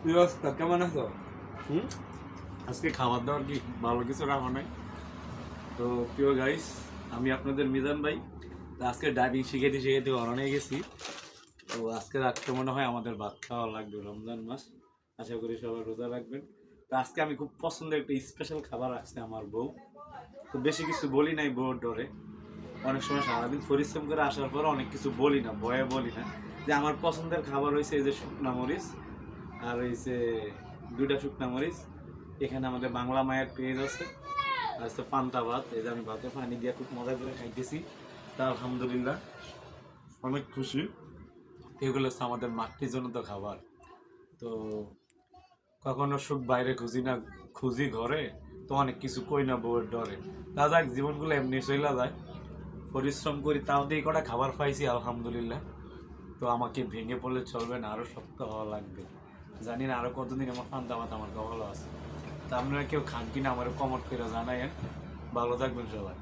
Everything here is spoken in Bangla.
কি অবস্থা কেমন আছো? হুম? আজকে খাবার দাবার কি? ভালো কিছু রাখো নাই? তো প্রিয় গাইস আমি আপনাদের মিজান ভাই। আজকে ড্রাইভিং শিখাইতে শিখাইতে অরণে গেছি। তো আজকে রাখতে মনে হয় আমাদের ভাত খাওয়া লাগবে রমজান মাস। আশা করি সবাই রোজা রাখবেন। তো আজকে আমি খুব পছন্দের একটা স্পেশাল খাবার রাখছে আমার বউ। তো বেশি কিছু বলি নাই বউর ডরে। অনেক সময় সারাদিন পরিশ্রম করে আসার পর অনেক কিছু বলি না ভয়ে বলি না। যে আমার পছন্দের খাবার হয়েছে এই যে শুকনা মরিচ আর এই যে দুইটা শুকনা মরিচ। এখানে আমাদের বাংলা মায়ের পেজ আছে আর হচ্ছে পান্তা ভাত। এই যে আমি ভাতে পানি দিয়ে খুব মজা করে খাইতেছি। তা আলহামদুলিল্লাহ, অনেক খুশি। এগুলো হচ্ছে আমাদের মাতৃজনিত খাবার। তো কখনো সুখ বাইরে খুঁজি না, খুঁজি ঘরে, তো অনেক কিছু কই না বউয়ের ডরে। তা যাক, জীবনগুলো এমনি চলে যায়। পরিশ্রম করি, তাও দিয়ে কটা খাবার পাইছি, আলহামদুলিল্লাহ। তো আমাকে ভেঙে পড়লে চলবে না আরও শক্ত হওয়া লাগবে। জানি না আরও কতদিন আমার মাথা আমার ভালো আছে। তা আপনারা কেউ খান কিনা আমার কমট করে জানাই ভালো থাকবেন সবাই।